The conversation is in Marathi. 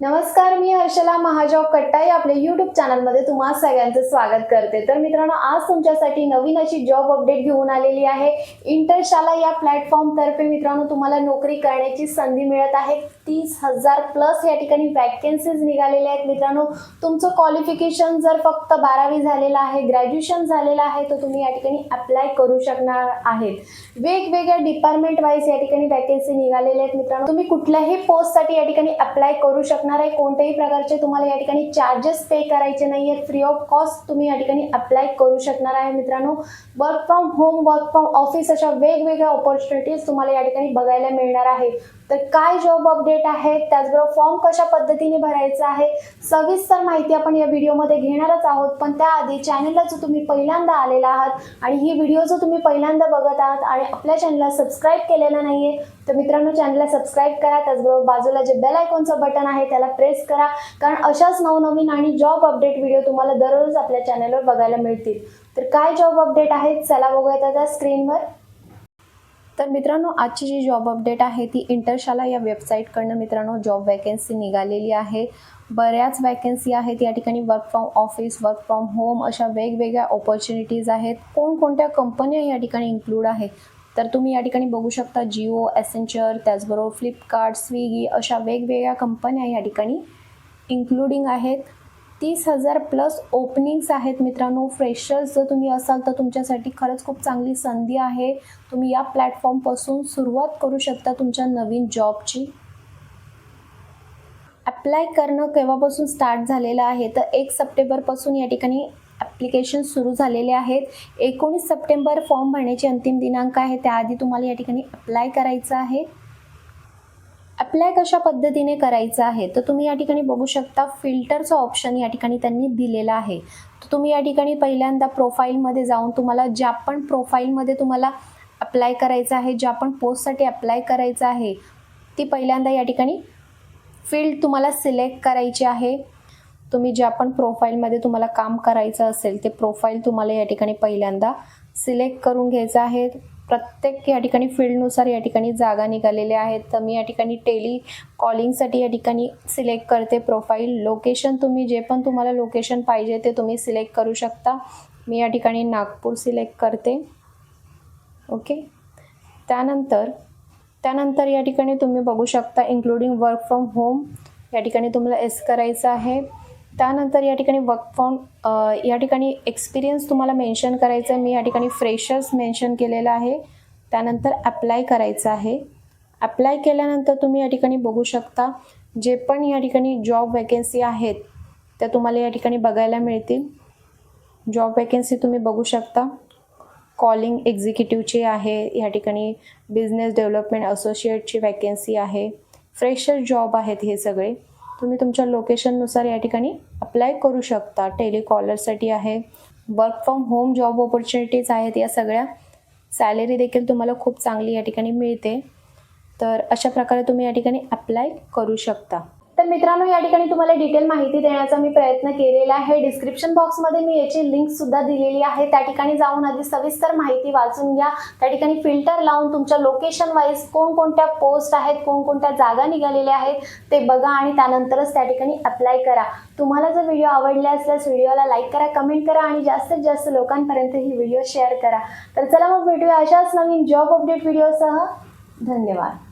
नमस्कार मी हर्षला महाजॉब कट्टाई आपल्या युट्यूब चॅनलमध्ये तुम्हा सगळ्यांचं स्वागत करते. तर मित्रांनो आज तुमच्यासाठी नवीन अशी जॉब अपडेट घेऊन आलेली आहे. इंटरशाला या प्लॅटफॉर्म तर्फे मित्रांनो तुम्हाला नोकरी करण्याची संधी मिळत आहे. तीस हजार प्लस या ठिकाणी वॅकेन्सीज निघालेल्या आहेत मित्रांनो. तुमचं क्वालिफिकेशन जर फक्त बारावी झालेलं आहे ग्रॅज्युएशन झालेलं आहे तर तुम्ही या ठिकाणी अप्लाय करू शकणार आहेत. वेगवेगळ्या डिपार्टमेंट वाईज या ठिकाणी वॅकन्सी निघालेल्या आहेत मित्रांनो. तुम्ही कुठल्याही पोस्टसाठी या ठिकाणी अप्लाय करू शकणार आहे कोणत्याही प्रकारचे तुम्हाला या ठिकाणी चार्जेस पे करायचे नाही आहेत फ्री ऑफ कॉस्ट तुम्ही या ठिकाणी अप्लाय करू शकणार आहे मित्रांनो. Work from home work from office अशा वेगवेगळ्या ऑपॉर्च्युनिटीज तुम्हाला या ठिकाणी बघायला मिळणार आहे. तर काय जॉब अपडेट आहे? त्याचबरोबर फॉर्म कशा पद्धतीने भरायचा आहे? सविस्तर माहिती आपण या व्हिडिओमध्ये घेणारच आहोत. पण त्याआधी चॅनलला जर तुम्ही पहिल्यांदा आलेला आहात आणि ही व्हिडिओ जो तुम्ही पहिल्यांदा बघत आहात आणि आपल्या चॅनलला सबस्क्राईब केलेलं आहे तर मित्रांनो चॅनलला सबस्क्राईब करा. त्याचबरोबर बाजूला जे बेल आयकॉनचं बटन आहे त्या त्याला प्रेस करा. कारण अशाच नवनवीन आणि जॉब अपडेट व्हिडिओ तुम्हाला दररोज आपल्या चॅनलवर बघायला मिळतील. तर काय जॉब अपडेट आहेत? चला बघूयात आता स्क्रीनवर तर मित्रांनो आजची जी जॉब अपडेट आहे ती इंटरशाला या वेबसाईटकडनं मित्रांनो जॉब वॅकन्सी निघालेली आहे. बऱ्याच वॅकन्सी आहेत. या ठिकाणी work from office work from home अशा वेगवेगळ्या ऑपॉर्च्युनिटीज आहेत. कोणकोणत्या कंपन्या या ठिकाणी इन्क्लूड आहेत? तर तुम्ही या ठिकाणी बघू शकता जिओ ॲसेंचर त्याचबरोबर फ्लिपकार्ट स्विगी अशा वेगवेगळ्या कंपन्या या ठिकाणी इन्क्लुडिंग आहेत. तीस हजार प्लस ओपनिंग्स आहेत मित्रांनो. फ्रेशर्स जर तुम्ही असाल तर तुमच्यासाठी खरंच खूप चांगली संधी आहे. तुम्ही या प्लॅटफॉर्मपासून सुरुवात करू शकता तुमच्या नवीन जॉबची अप्लाय करणं केव्हापासून स्टार्ट झालेलं आहे? तर एक सप्टेंबरपासून या ठिकाणी ॲप्लिकेशन सुरू झालेले आहेत. एकोणीस सप्टेंबर फॉर्म भरण्याची अंतिम दिनांक आहे. त्याआधी तुम्हाला या ठिकाणी अप्लाय करायचं आहे. अप्लाय कशा पद्धतीने करायचं आहे? तर तुम्ही या ठिकाणी बघू शकता फिल्टरचं ऑप्शन या ठिकाणी त्यांनी दिलेलं आहे. तर तुम्ही या ठिकाणी पहिल्यांदा प्रोफाईलमध्ये जाऊन तुम्हाला ज्या पण प्रोफाईलमध्ये तुम्हाला अप्लाय करायचं आहे ज्या पण पोस्टसाठी अप्लाय करायचं आहे ती पहिल्यांदा या ठिकाणी फील्ड तुम्हाला सिलेक्ट करायची आहे. तुम्ही ज्या पण प्रोफाईलमध्ये तुम्हाला काम करायचं असेल ते प्रोफाईल तुम्हाला या ठिकाणी पहिल्यांदा सिलेक्ट करून घ्यायचं आहे. प्रत्येक या ठिकाणी फील्डनुसार या ठिकाणी जागा निघालेल्या आहेत. तर मी या ठिकाणी टेली कॉलिंगसाठी या ठिकाणी सिलेक्ट करते प्रोफाईल. लोकेशन तुम्ही जे पण तुम्हाला लोकेशन पाहिजे ते तुम्ही सिलेक्ट करू शकता. मी या ठिकाणी नागपूर सिलेक्ट करते. ओके? त्यानंतर त्यानंतर या ठिकाणी तुम्ही बघू शकता इन्क्लुडिंग वर्क फ्रॉम होम या ठिकाणी तुम्हाला एस करायचं आहे. त्यानंतर या ठिकाणी वर्क फ्रॉम या ठिकाणी एक्सपिरियन्स तुम्हाला मेन्शन करायचं आहे मी या ठिकाणी फ्रेशर्स मेन्शन केलेलं आहे. त्यानंतर अप्लाय करायचं आहे. अप्लाय केल्यानंतर तुम्ही या ठिकाणी बघू शकता जे पण या ठिकाणी जॉब वॅकन्सी आहेत त्या तुम्हाला या ठिकाणी बघायला मिळतील. जॉब वॅकन्सी तुम्ही बघू शकता. कॉलिंग एक्झिक्युटिव्हची आहे या ठिकाणी बिझनेस डेव्हलपमेंट असोसिएटची वॅकन्सी आहे. फ्रेशर जॉब आहेत हे सगळे. तुम्ही तुमच्या लोकेशननुसार या ठिकाणी अप्लाय करू शकता. टेलिकॉलरसाठी आहे work from home job opportunities आहेत या सगळ्या. सॅलरी देखील तुम्हाला खूप चांगली या ठिकाणी मिळते. तर अशा प्रकारे तुम्ही या ठिकाणी अप्लाय करू शकता. तर मित्रांनो या ठिकाणी तुम्हाला डिटेल माहिती देण्याचा मी प्रयत्न केलेला आहे. डिस्क्रिप्शन बॉक्समध्ये मी याची लिंक सुद्धा दिलेली आहे. त्या ठिकाणी जाऊन आधी सविस्तर माहिती वाचून घ्या. त्या ठिकाणी फिल्टर लावून तुमच्या लोकेशन वाईज कोणकोणत्या पोस्ट आहेत कोणकोणत्या जागा निघालेल्या आहेत ते बघा आणि त्यानंतरच त्या ठिकाणी अप्लाय करा. तुम्हाला जर व्हिडिओ आवडले असल्यास व्हिडिओला लाईक करा कमेंट करा आणि जास्तीत जास्त लोकांपर्यंत ही व्हिडिओ शेअर करा. तर चला मग भेटूया अशाच नवीन जॉब अपडेट व्हिडिओसह धन्यवाद.